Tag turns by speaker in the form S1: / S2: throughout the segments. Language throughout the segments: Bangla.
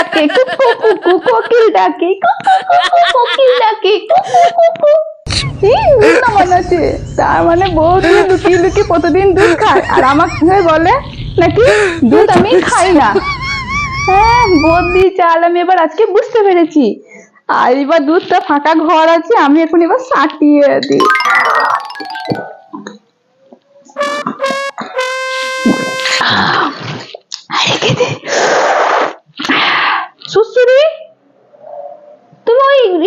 S1: ডাকে কুকু কুকু কোকিল ডাকে কুকু কুকু কোকিল ডাকে কুকু তার মানে বউ দিয়ে লুকিয়ে লুকিয়ে প্রতিদিন দুধ খায়। আর আমাকে বলে, নাকি দুধ আমি খাই না? হ্যাঁ বদ্যি চাল আমি এবার আজকে বুঝতে পেরেছি। আর এবার দুধটা ফাঁকা ঘর আছে, আমি এখন এবার সাটিয়ে দিই।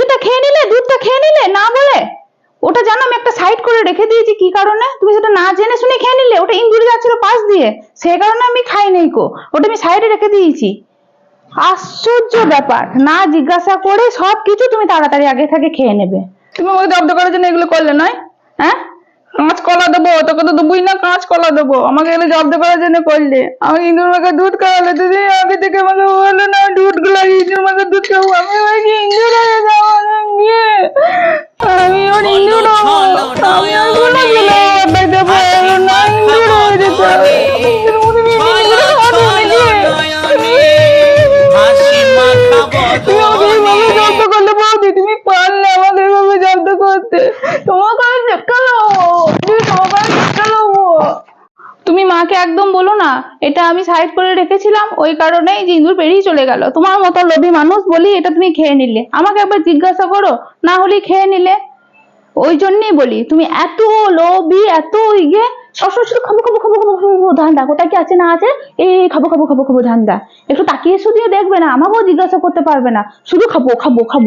S1: ইয়েটা খেয়ে নিলে, দুধটা খেয়ে নিলে, না বলে? ওটা জানো, আমি একটা সাইড করে রেখে দিয়েছি, কি কারণে? তুমি সেটা না জেনে শুনে খেয়ে নিলে, ওটা ইঞ্জুরি যাচ্ছিল পাশ দিয়ে সেই কারণে আমি খাই নাই কো। ওটা আমি সাইডে রেখে দিয়েছি। আশ্চর্য ব্যাপার, না জিজ্ঞাসা করে সব কিছু তুমি তাড়াতাড়ি আগে থেকে খেয়ে নেবে। তুমি আমাকে জব্দ করার জন্য এগুলো করলে নয়? হ্যাঁ? কাঁচ কলা দেবো, তোকে তো দেবোই না, কাঁচ কলা দেবো। আমাকে এগুলো জব্দ করার জন্য করলে। আমাকে ইঁদুর মাকে দুধ খাওয়ালে, তুমি আগে থেকে আমাকে বলল না দুধগুলো ইঁদুর মাকে দুধ খাব। আমি বলছি তোমাকে আমি টেক্কালো তুমি মাকে একদম বলো না, এটা আমি সাইড করে রেখেছিলাম, ওই কারণেই যে ইঁদুর পেরিয়ে চলে গেল। তোমার মতো লোভী মানুষ বলি এটা তুমি খেয়ে নিলে। আমাকে একবার জিজ্ঞাসা করো, না হলে খেয়ে নিলে? ওই জন্যই বলি, তুমি এত লোভী, এত ইয়ে সবসময় শুধু খাব খাব খাব খাব খাব ধান্দা। কোথায় কি আছে না আছে, এই খাব খাব খাব খাব ধান্দা। একটু তাকিয়ে শুধু দেখবে না, আমাকেও জিজ্ঞাসা করতে পারবে না। শুধু খাব খাব খাব।